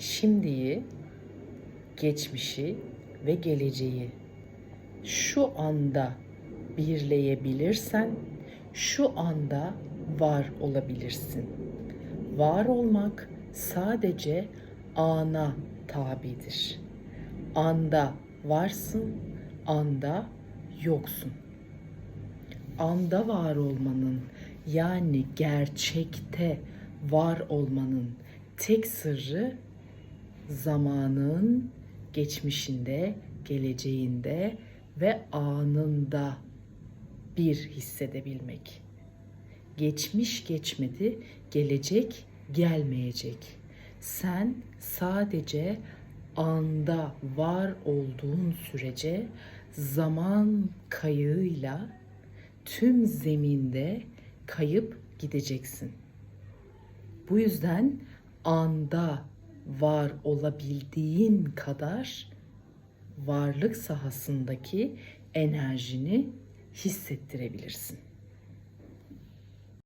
şimdiyi, geçmişi ve geleceği şu anda birleyebilirsen şu anda var olabilirsin. Var olmak sadece ana tabidir. Anda varsın, anda yoksun. Anda var olmanın yani gerçekte var olmanın tek sırrı zamanın geçmişinde, geleceğinde ve anında bir hissedebilmek. Geçmiş geçmedi, gelecek gelmeyecek. Sen sadece anda var olduğun sürece zaman kayığıyla tüm zeminde kayıp gideceksin. Bu yüzden anda var olabildiğin kadar varlık sahasındaki enerjini hissettirebilirsin.